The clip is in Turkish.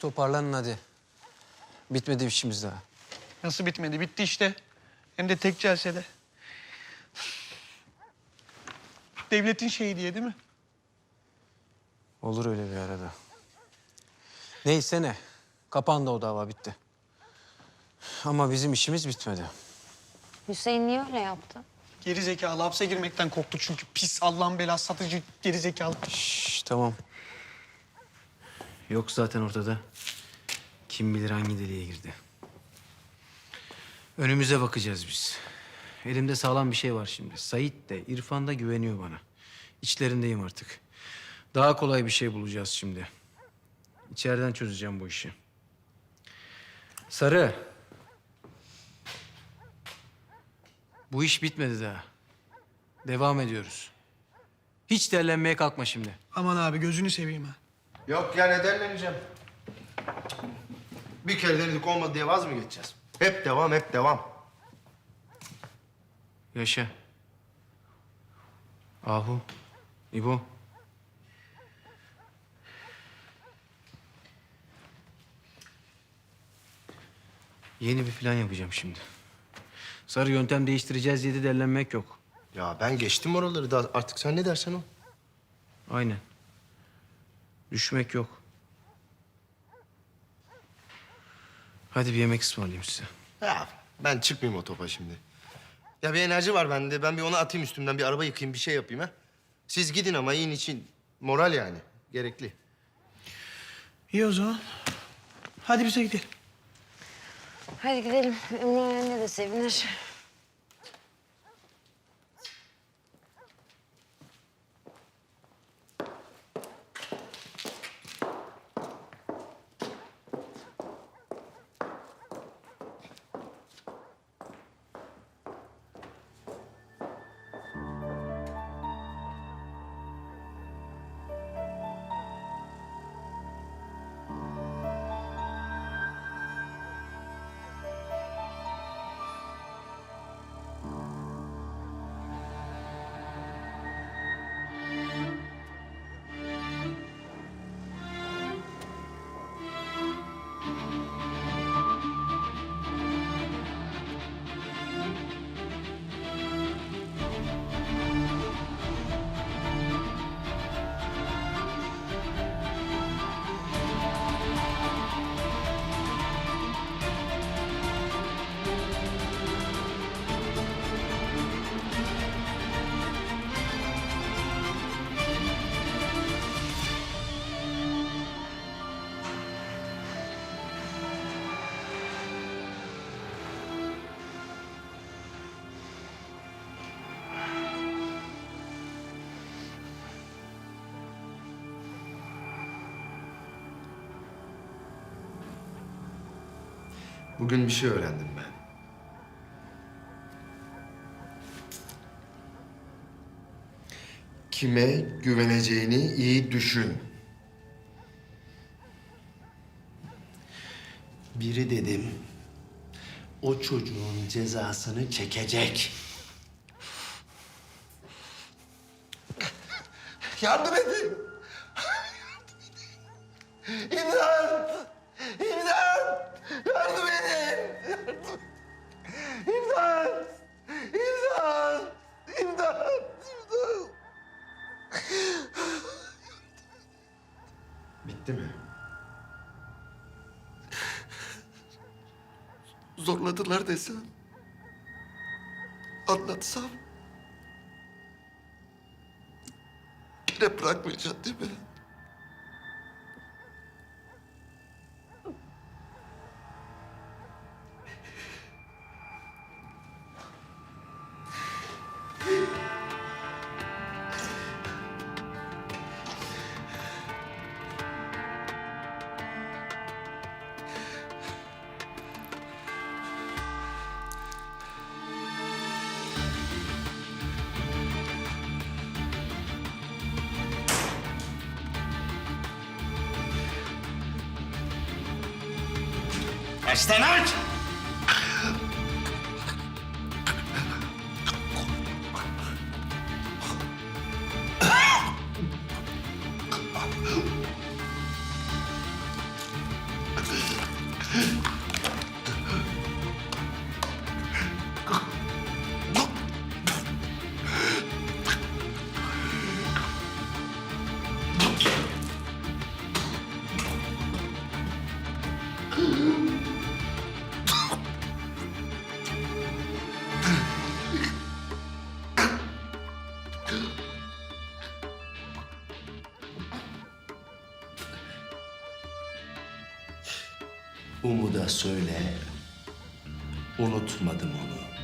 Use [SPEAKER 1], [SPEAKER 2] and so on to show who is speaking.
[SPEAKER 1] toparlanın hadi. Bitmedi işimiz daha.
[SPEAKER 2] Nasıl bitmedi? Bitti işte. Hem de tek celsede. Devletin şeyi diye değil mi?
[SPEAKER 1] Olur öyle bir arada. Neyse ne. Kapandı o dava bitti. Ama bizim işimiz bitmedi.
[SPEAKER 3] Hüseyin niye öyle yaptı?
[SPEAKER 2] Geri zekalı hapse girmekten korktu çünkü pis Allah'ın belası satıcı geri zekalı.
[SPEAKER 1] Şş, tamam. Yok zaten ortada. Kim bilir hangi deliğe girdi. Önümüze bakacağız biz. Elimde sağlam bir şey var şimdi. Sait de İrfan da güveniyor bana. İçlerindeyim artık. Daha kolay bir şey bulacağız şimdi. İçeriden çözeceğim bu işi. Sarı. Bu iş bitmedi daha. Devam ediyoruz. Hiç derlenmeye kalkma şimdi.
[SPEAKER 2] Aman abi gözünü seveyim ha.
[SPEAKER 4] Yok ya nedenleneceğim. Bir kere denedik olmadı diye vaz mı geçeceğiz? Hep devam, hep devam.
[SPEAKER 1] Yaşa. Ahu. İbo. Yeni bir plan yapacağım şimdi. Sarı yöntem değiştireceğiz diye de derlenmek yok.
[SPEAKER 4] Ya ben geçtim oraları da artık sen ne dersen o.
[SPEAKER 1] Aynen. Düşmek yok. Hadi bir yemek ısmarlayayım size.
[SPEAKER 4] Ya ben çıkmayayım o topa şimdi. Ya bir enerji var bende. Ben bir onu atayım üstümden. Bir araba yıkayayım, bir şey yapayım ha. Siz gidin ama yiyin için moral yani. Gerekli.
[SPEAKER 2] İyi o zaman. Hadi bize gidelim.
[SPEAKER 3] Hadi gidelim. Ümran anne de sevinir.
[SPEAKER 4] Bugün bir şey öğrendim ben. Kime güveneceğini iyi düşün. Biri dedim, o çocuğun cezasını çekecek. Yardım edin! İmdat! İmdat! Yardım edin! İmdat! İmdat! İmdat! İmdat! Bitti mi? Zorladılar desem. Anlatsam. Yine bırakmayacaksın değil mi? Açtan aç! Umud'a söyle, unutmadım onu.